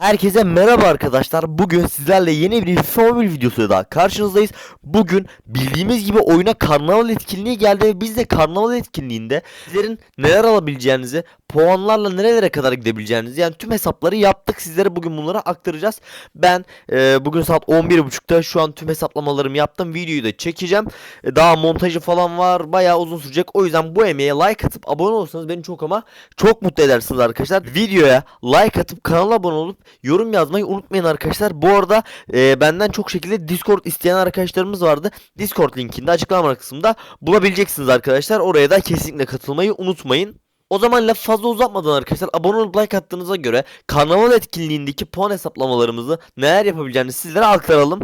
Herkese merhaba arkadaşlar. Bugün sizlerle yeni bir FIFA Mobile videosuyla daha karşınızdayız. Bugün bildiğimiz gibi oyuna karnaval etkinliği geldi ve biz de karnaval etkinliğinde sizlerin neler alabileceğinizi, puanlarla nerelere kadar gidebileceğinizi yani tüm hesapları yaptık. Sizlere bugün bunları aktaracağız. Ben e, bugün saat 11.30'da şu an tüm hesaplamalarımı yaptım. Videoyu da çekeceğim. E, daha montajı falan var. Bayağı uzun sürecek. O yüzden bu emeğe like atıp abone olursanız beni çok ama çok mutlu edersiniz arkadaşlar. Videoya like atıp kanala abone olup yorum yazmayı unutmayın arkadaşlar. Bu arada e, benden çok şekilde Discord isteyen arkadaşlarımız vardı. Discord linkini de açıklama kısmında bulabileceksiniz arkadaşlar. Oraya da kesinlikle katılmayı unutmayın. O zaman laf fazla uzatmadan arkadaşlar abone olup like attığınıza göre karnaval etkinliğindeki puan hesaplamalarımızı neler yapabileceğini sizlere aktaralım.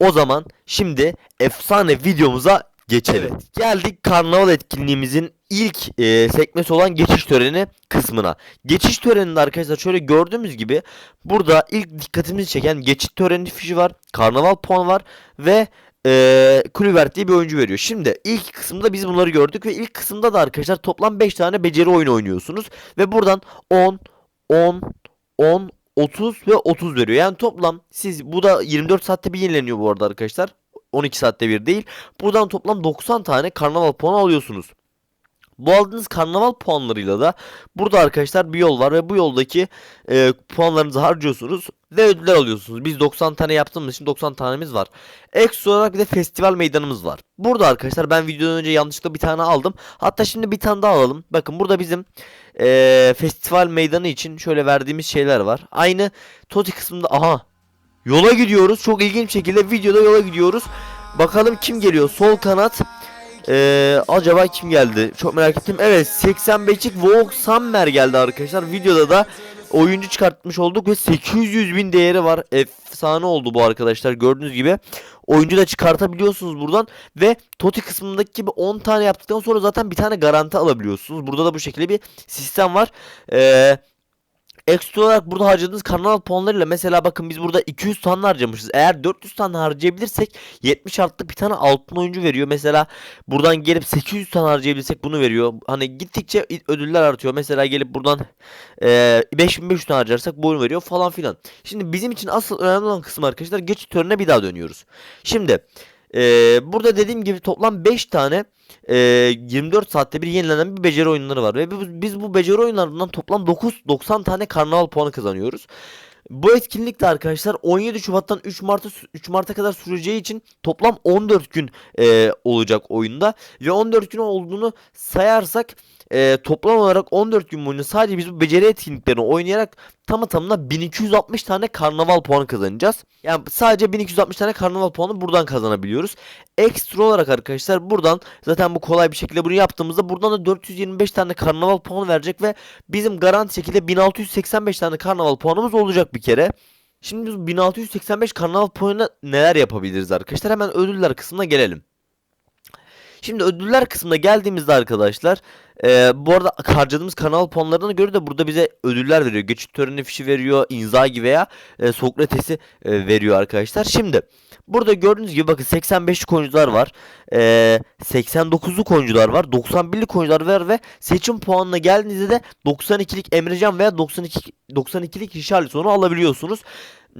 O zaman şimdi efsane videomuza geçelim. Evet, geldik karnaval etkinliğimizin ilk e, sekmesi olan geçiş töreni kısmına. Geçiş töreninde arkadaşlar şöyle gördüğümüz gibi burada ilk dikkatimizi çeken geçit töreni fişi var. Karnaval puan var ve e, Kluivert diye bir oyuncu veriyor. Şimdi ilk kısımda biz bunları gördük ve ilk kısımda da arkadaşlar toplam 5 tane beceri oyunu oynuyorsunuz. Ve buradan 10, 10, 10, 30 ve 30 veriyor. Yani toplam siz bu da 24 saatte bir yenileniyor bu arada arkadaşlar. 12 saatte bir değil. Buradan toplam 90 tane karnaval puanı alıyorsunuz. Bu aldığınız karnaval puanlarıyla da burada arkadaşlar bir yol var ve bu yoldaki e, puanlarınızı harcıyorsunuz ve ödüller alıyorsunuz. Biz 90 tane yaptığımız için 90 tanemiz var. Ekstra olarak bir de festival meydanımız var. Burada arkadaşlar ben videodan önce yanlışlıkla bir tane aldım. Hatta şimdi bir tane daha alalım. Bakın burada bizim e, festival meydanı için şöyle verdiğimiz şeyler var. Aynı Toti kısmında aha yola gidiyoruz. Çok ilginç şekilde videoda yola gidiyoruz. Bakalım kim geliyor? Sol kanat ee, acaba kim geldi? Çok merak ettim. Evet 85'lik Vogue Summer geldi arkadaşlar. Videoda da oyuncu çıkartmış olduk ve 800 bin değeri var. Efsane oldu bu arkadaşlar. Gördüğünüz gibi oyuncu da çıkartabiliyorsunuz buradan ve Toti kısmındaki gibi 10 tane yaptıktan sonra zaten bir tane garanti alabiliyorsunuz. Burada da bu şekilde bir sistem var. Eee Ekstra olarak burada harcadığınız karnaval puanlarıyla mesela bakın biz burada 200 tane harcamışız. Eğer 400 tane harcayabilirsek 70 artlık bir tane altın oyuncu veriyor. Mesela buradan gelip 800 tane harcayabilirsek bunu veriyor. Hani gittikçe ödüller artıyor. Mesela gelip buradan e, 5500 tane harcarsak bunu veriyor falan filan. Şimdi bizim için asıl önemli olan kısım arkadaşlar geçit törene bir daha dönüyoruz. Şimdi e, burada dediğim gibi toplam 5 tane e, 24 saatte bir yenilenen bir beceri oyunları var. Ve biz, bu beceri oyunlarından toplam 9 90 tane karnaval puanı kazanıyoruz. Bu etkinlik de arkadaşlar 17 Şubat'tan 3 Mart'a 3 Mart'a kadar süreceği için toplam 14 gün e, olacak oyunda ve 14 gün olduğunu sayarsak e, toplam olarak 14 gün boyunca sadece biz bu beceri etkinliklerini oynayarak tamı tamına 1260 tane karnaval puanı kazanacağız. Yani sadece 1260 tane karnaval puanı buradan kazanabiliyoruz. Ekstra olarak arkadaşlar buradan zaten bu kolay bir şekilde bunu yaptığımızda buradan da 425 tane karnaval puanı verecek ve bizim garanti şekilde 1685 tane karnaval puanımız olacak bir kere. Şimdi biz 1685 karnaval puanına neler yapabiliriz arkadaşlar? Hemen ödüller kısmına gelelim. Şimdi ödüller kısmına geldiğimizde arkadaşlar e, bu arada harcadığımız kanal puanlarına göre de burada bize ödüller veriyor. Geçit töreni fişi veriyor. Inzaghi veya e, Sokrates'i e, veriyor arkadaşlar. Şimdi burada gördüğünüz gibi bakın 85'lik oyuncular var. E, 89'luk oyuncular var. 91'lik oyuncular var ve seçim puanına geldiğinizde de 92'lik Emrecan veya 92 92'lik Richarlison'u alabiliyorsunuz.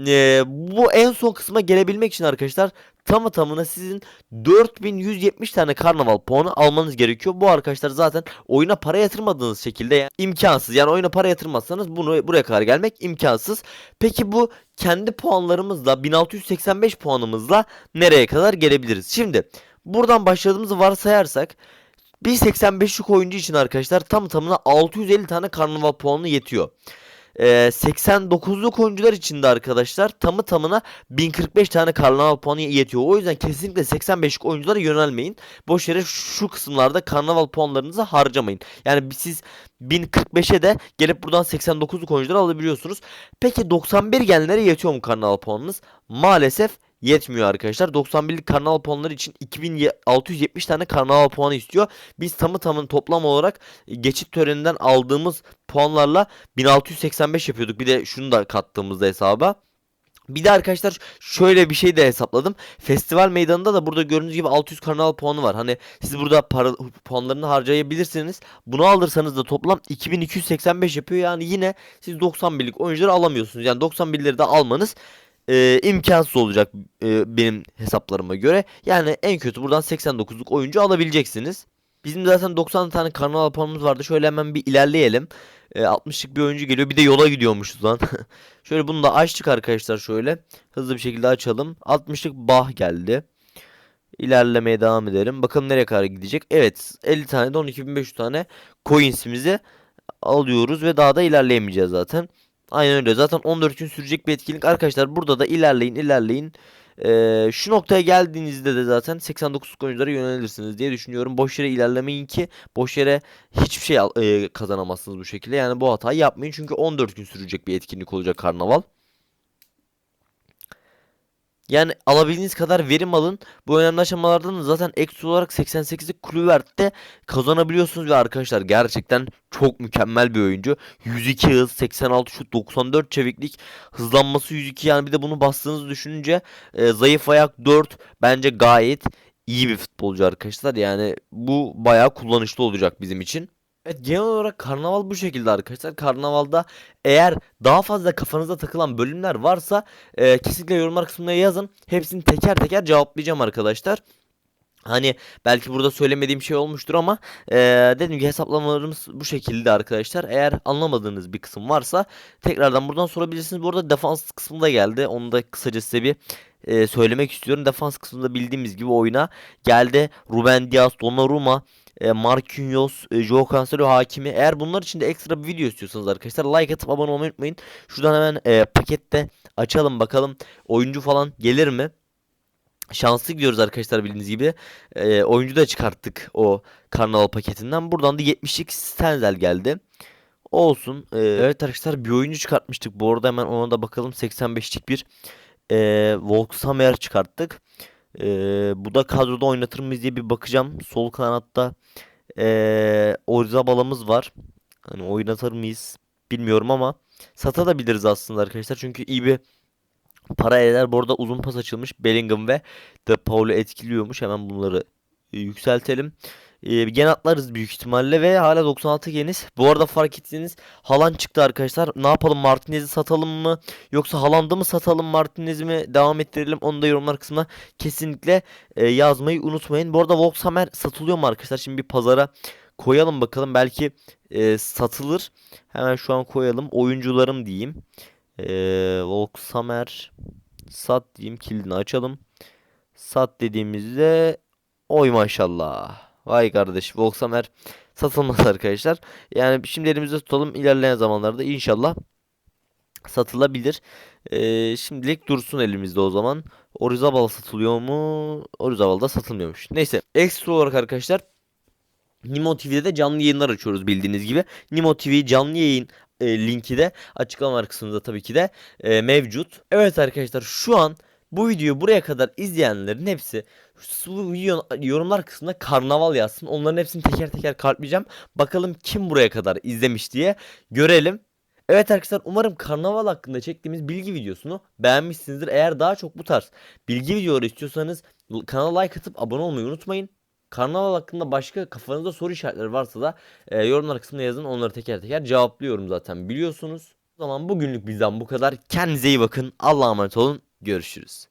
E, bu en son kısma gelebilmek için arkadaşlar tamı tamına sizin 4170 tane karnaval puanı almanız gerekiyor. Bu arkadaşlar zaten oyuna para yatırmadığınız şekilde yani imkansız. Yani oyuna para yatırmazsanız bunu buraya kadar gelmek imkansız. Peki bu kendi puanlarımızla 1685 puanımızla nereye kadar gelebiliriz? Şimdi buradan başladığımızı varsayarsak bir 85'lik oyuncu için arkadaşlar tam tamına 650 tane karnaval puanı yetiyor. 89'luk ee, oyuncular için de arkadaşlar tamı tamına 1045 tane karnaval puanı yetiyor. O yüzden kesinlikle 85'lik oyunculara yönelmeyin. Boş yere şu kısımlarda karnaval puanlarınızı harcamayın. Yani siz 1045'e de gelip buradan 89'luk oyuncuları alabiliyorsunuz. Peki 91 genlere yetiyor mu karnaval puanınız? Maalesef yetmiyor arkadaşlar. 91'lik karnaval puanları için 2670 tane karnaval puanı istiyor. Biz tamı tamın toplam olarak geçit töreninden aldığımız puanlarla 1685 yapıyorduk. Bir de şunu da kattığımızda hesaba Bir de arkadaşlar şöyle bir şey de hesapladım. Festival meydanında da burada gördüğünüz gibi 600 karnaval puanı var. Hani siz burada para puanlarını harcayabilirsiniz. Bunu alırsanız da toplam 2285 yapıyor. Yani yine siz 90 birlik oyuncuları alamıyorsunuz. Yani 90 birleri de almanız e, imkansız olacak e, benim hesaplarıma göre. Yani en kötü buradan 89'luk oyuncu alabileceksiniz. Bizim zaten 90 tane karnaval puanımız vardı. Şöyle hemen bir ilerleyelim. E, 60'lık bir oyuncu geliyor. Bir de yola gidiyormuşuz lan. şöyle bunu da açtık arkadaşlar şöyle. Hızlı bir şekilde açalım. 60'lık bah geldi. İlerlemeye devam edelim. Bakalım nereye kadar gidecek. Evet 50 tane de 12.500 tane coinsimizi alıyoruz ve daha da ilerleyemeyeceğiz zaten. Aynen öyle. Zaten 14 gün sürecek bir etkinlik. Arkadaşlar burada da ilerleyin ilerleyin. Ee, şu noktaya geldiğinizde de zaten 89 oyunculara yönelirsiniz diye düşünüyorum. Boş yere ilerlemeyin ki boş yere hiçbir şey e, kazanamazsınız bu şekilde. Yani bu hatayı yapmayın çünkü 14 gün sürecek bir etkinlik olacak karnaval. Yani alabildiğiniz kadar verim alın. Bu önemli aşamalardan da zaten ekstra olarak 88'lik Kluivert'te kazanabiliyorsunuz ve arkadaşlar gerçekten çok mükemmel bir oyuncu. 102 hız, 86 şut, 94 çeviklik, hızlanması 102 yani bir de bunu bastığınızı düşününce e, zayıf ayak 4 bence gayet iyi bir futbolcu arkadaşlar. Yani bu bayağı kullanışlı olacak bizim için. Evet genel olarak karnaval bu şekilde arkadaşlar. Karnavalda eğer daha fazla kafanıza takılan bölümler varsa e, kesinlikle yorumlar kısmına yazın. Hepsini teker teker cevaplayacağım arkadaşlar. Hani belki burada söylemediğim şey olmuştur ama e, dediğim gibi hesaplamalarımız bu şekilde arkadaşlar. Eğer anlamadığınız bir kısım varsa tekrardan buradan sorabilirsiniz. Bu arada defans kısmında geldi. Onu da kısaca size bir e, söylemek istiyorum. Defans kısmında bildiğimiz gibi oyuna geldi. Ruben Dias, Donnarumma, e, Marquinhos, e, Joao Cancelo, Hakimi. Eğer bunlar için de ekstra bir video istiyorsanız arkadaşlar like atıp abone olmayı unutmayın. Şuradan hemen e, pakette açalım bakalım oyuncu falan gelir mi? Şanslı gidiyoruz arkadaşlar bildiğiniz gibi. E, oyuncu da çıkarttık o karnaval paketinden. Buradan da 70'lik Stenzel geldi. Olsun. E, evet arkadaşlar bir oyuncu çıkartmıştık. Bu arada hemen ona da bakalım. 85'lik bir e, Volksamer çıkarttık. E, bu da kadroda oynatır mıyız diye bir bakacağım. Sol kanatta e, Orzabala'mız var. Hani oynatır mıyız bilmiyorum ama satabiliriz aslında arkadaşlar. Çünkü iyi bir para eder. Bu arada uzun pas açılmış. Bellingham ve De Paul'u etkiliyormuş. Hemen bunları e, yükseltelim. E, gen atlarız büyük ihtimalle ve hala 96 geniz. Bu arada fark ettiğiniz Haaland çıktı arkadaşlar. Ne yapalım Martinez'i satalım mı? Yoksa Haaland'ı mı satalım Martinez'i mi devam ettirelim? Onu da yorumlar kısmına kesinlikle e, yazmayı unutmayın. Bu arada Volkshammer satılıyor mu arkadaşlar? Şimdi bir pazara koyalım bakalım. Belki e, satılır. Hemen şu an koyalım. Oyuncularım diyeyim. Ee, Volkshammer sat diyeyim kilidini açalım. Sat dediğimizde oy maşallah. Vay kardeş Volkshammer satılmaz arkadaşlar. Yani şimdi elimizde tutalım ilerleyen zamanlarda inşallah satılabilir. Ee, şimdilik dursun elimizde o zaman. Orizabal satılıyor mu? Orizabal da satılmıyormuş. Neyse ekstra olarak arkadaşlar Nimo TV'de de canlı yayınlar açıyoruz bildiğiniz gibi. Nimo TV canlı yayın e, linki de açıklama kısmında tabii ki de e, mevcut. Evet arkadaşlar şu an bu videoyu buraya kadar izleyenlerin hepsi bu video yorumlar kısmında karnaval yazsın. Onların hepsini teker teker kalpleyeceğim. Bakalım kim buraya kadar izlemiş diye görelim. Evet arkadaşlar umarım karnaval hakkında çektiğimiz bilgi videosunu beğenmişsinizdir. Eğer daha çok bu tarz bilgi videoları istiyorsanız kanala like atıp abone olmayı unutmayın. Karnaval hakkında başka kafanızda soru işaretleri varsa da e, yorumlar kısmına yazın. Onları teker teker cevaplıyorum zaten biliyorsunuz. O zaman bugünlük bizden bu kadar. Kendinize iyi bakın. Allah'a emanet olun. Görüşürüz.